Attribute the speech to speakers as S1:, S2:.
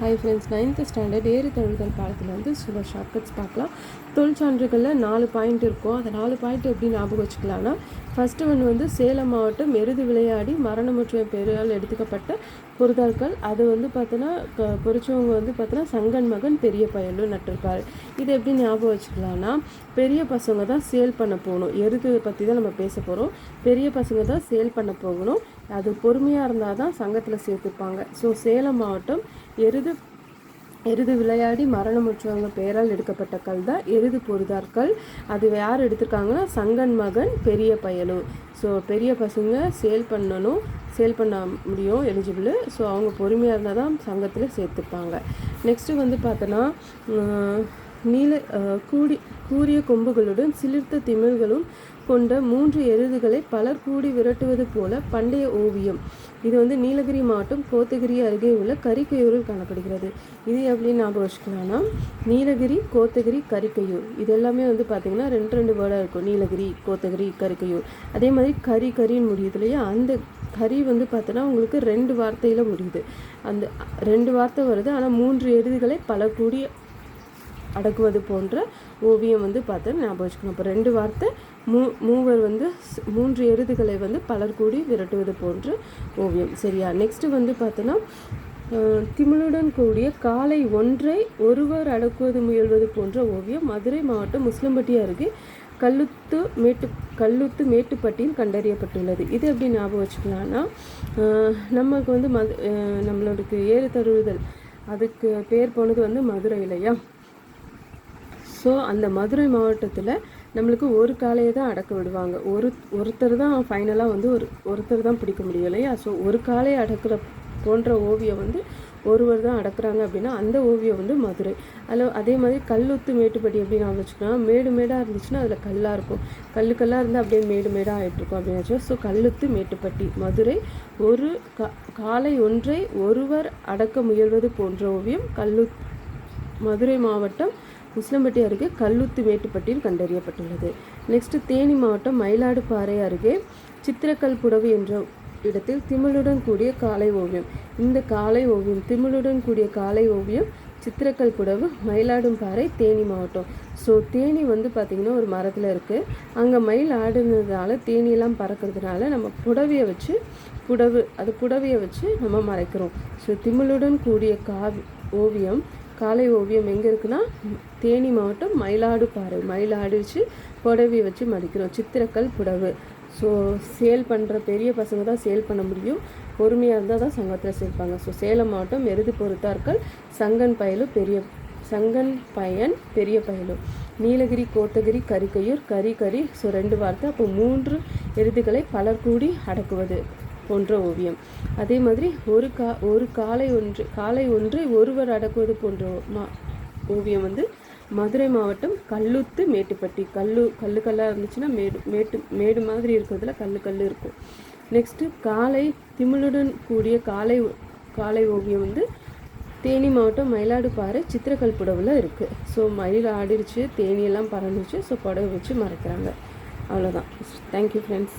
S1: Hi friends ninth standard ஏறு தொழில்கள் பாடத்தில் வந்து சில ஷார்ட்கட்ஸ் பார்க்கலாம். தொழிற்சான்றுகளில் நாலு பாயிண்ட் இருக்கும். அந்த நாலு பாயிண்ட் எப்படி ஞாபகம் வச்சுக்கலாம்னா ஃபஸ்ட்டு ஒன்று வந்து சேலம் மாவட்டம் எருது விளையாடி மரணமுற்ற பெரியால் எடுத்துக்கப்பட்ட பொருதாட்கள் அது வந்து பார்த்தோன்னா பொறிச்சவங்க வந்து பார்த்தோன்னா சங்கன் மகன் பெரிய பயலும் நட்டிருக்காரு இது எப்படி ஞாபகம் வச்சுக்கலாம்னா பெரிய பசங்க தான் சேல் பண்ண போகணும். எருது பற்றி தான் நம்ம பேச போகிறோம் பெரிய பசங்க தான் சேல் பண்ண போகணும். அது பொறுமையாக இருந்தால் தான் சங்கத்தில் சேர்த்துப்பாங்க. ஸோ சேலம் மாவட்டம் எருது எருது விளையாடி மரணமுற்றவங்க பெயரால் எடுக்கப்பட்ட கல் தான் எருது பொருதார் கல் அது யார் எடுத்திருக்காங்கன்னா சங்கன் மகன் பெரிய பயலு. ஸோ பெரிய பசங்க சேல் பண்ணணும் சேல் பண்ண முடியும் எலிஜிபிள் ஸோ அவங்க பொறுமையாக இருந்தால் தான் சங்கத்தில் சேர்த்துப்பாங்க நெக்ஸ்ட்டு வந்து பார்த்தோன்னா நீல கூடி கூரிய கொம்புகளுடன் சிலிர்த்த திமிழ்களும் கொண்ட மூன்று எருதுகளை பலர் கூடி விரட்டுவது போல பண்டைய ஓவியம். இது வந்து நீலகிரி மாவட்டம் கோத்தகிரி அருகே உள்ள கரிக்கையூரில் காணப்படுகிறது. இது எப்படி ஞாபகம் வச்சுக்கலாம்னா நீலகிரி கோத்தகிரி கரிக்கையூர். இது எல்லாமே வந்து பார்த்திங்கன்னா ரெண்டு ரெண்டு வேர்டாக இருக்கும். நீலகிரி கோத்தகிரி கரிக்கையூர். அதே மாதிரி கரி கரின்னு முடியுது இல்லையா? அந்த கரி வந்து பார்த்தோன்னா உங்களுக்கு ரெண்டு வார்த்தையில் முடியுது. அந்த ரெண்டு வார்த்தை வருது. ஆனால் மூன்று எருதுகளை பல கூடி அடக்குவது போன்ற ஓவியம் வந்து பார்த்து ஞாபகம் வச்சுக்கணும். இப்போ ரெண்டு வார்த்தை மூ மூவர் வந்து மூன்று எருதுகளை வந்து பலர் கூடி விரட்டுவது போன்ற ஓவியம். சரியா? நெக்ஸ்ட்டு வந்து பார்த்தோன்னா திமிழுடன் கூடிய காலை ஒன்றை ஒருவர் அடக்குவது முயல்வது போன்ற ஓவியம் மதுரை மாவட்டம் முஸ்லம்பட்டி அருகே கல்லுத்து மேட்டு கல்லுத்து மேட்டுப்பட்டியில் கண்டறியப்பட்டுள்ளது. இது எப்படி ஞாபகம் வச்சுக்கலாம்னா நமக்கு வந்து மது நம்மளோட ஏறு தருவுதல் அதுக்கு பேர் போனது வந்து மதுரை இல்லையா? ஸோ அந்த மதுரை மாவட்டத்தில் நம்மளுக்கு ஒரு காலையை தான் அடக்க விடுவாங்க. ஒரு ஒருத்தர் தான் ஃபைனலாக வந்து ஒரு ஒருத்தர் தான் பிடிக்க முடியும் இல்லையா? ஸோ ஒரு காலையை அடக்கிற போன்ற ஓவியம் வந்து ஒருவர் தான் அடக்குறாங்க அப்படின்னா அந்த ஓவியம் வந்து மதுரை. அதில் அதே மாதிரி கல்லுத்து மேட்டுப்பட்டி அப்படின்னு நான் மேடு மேடாக இருந்துச்சுன்னா அதில் கல்லாக இருக்கும். கல் கல்லாக இருந்தால் அப்படியே மேடு மேடாக ஆகிட்டுருக்கும் அப்படின்னு ஸோ கல்லுத்து மேட்டுப்பட்டி மதுரை. ஒரு கா காலை ஒன்றை ஒருவர் அடக்க முயல்வது போன்ற ஓவியம் கல்லு மதுரை மாவட்டம் உசிலம்பட்டி அருகே கல்லுத்து மேட்டுப்பட்டியில் கண்டறியப்பட்டுள்ளது. நெக்ஸ்ட் தேனி மாவட்டம் மயிலாடுபாறை அருகே சித்திரக்கல் புடவு என்ற இடத்தில் திமிழுடன் கூடிய காலை ஓவியம். இந்த காலை ஓவியம் திமிழுடன் கூடிய காலை ஓவியம் சித்திரக்கல் புடவு மயிலாடும்பாறை தேனி மாவட்டம். ஸோ தேனி வந்து பார்த்திங்கன்னா ஒரு மரத்தில் இருக்குது அங்கே மயில் ஆடுனதுனால தேனியெல்லாம் பறக்கிறதுனால நம்ம புடவையை வச்சு புடவு அது புடவையை வச்சு நம்ம மறைக்கிறோம். ஸோ திமிழுடன் கூடிய காவி ஓவியம் காலை ஓவியம் எங்கே இருக்குன்னா தேனி மாவட்டம் மயிலாடு பாறை மயிலாடு வச்சு புடவை வச்சு மடிக்கிறோம். சித்திரக்கல் புடவு. ஸோ சேல் பண்ணுற பெரிய பசங்க தான் சேல் பண்ண முடியும். பொறுமையாக இருந்தால் தான் சங்கத்தில் சேர்ப்பாங்க. ஸோ சேலம் மாவட்டம் எருது பொறுத்தார்கள். சங்கன் பயலும் பெரிய சங்கன் பயன் பெரிய பயலும் நீலகிரி கோத்தகிரி கரிக்கையூர் கரி கரி ஸோ ரெண்டு வார்த்தை. அப்போ மூன்று எருதுகளை பலர் கூடி அடக்குவது. போன்ற ஓவியம். அதே மாதிரி ஒரு கா ஒரு காலை ஒன்று காலை ஒன்று ஒருவர் அடக்குவது போன்ற மா ஓவியம் வந்து மதுரை மாவட்டம் கல்லுத்து மேட்டுப்பட்டி. கல்லு கல்லு கல்லாக இருந்துச்சுன்னா மேடு மேட்டு மேடு மாதிரி இருக்கிறதுல கல்லு கல் இருக்கும். நெக்ஸ்ட்டு காலை திமிழுடன் கூடிய காலை காலை ஓவியம் வந்து தேனி மாவட்டம் மயிலாடுபாறை சித்திரக்கல் புடவில் இருக்குது ஸோ மயில் ஆடிருச்சு தேனியெல்லாம் பறந்துச்சு ஸோ புடவை வச்சு மறைக்கிறாங்க. அவ்வளோதான் தேங்க்யூ ஃப்ரெண்ட்ஸ்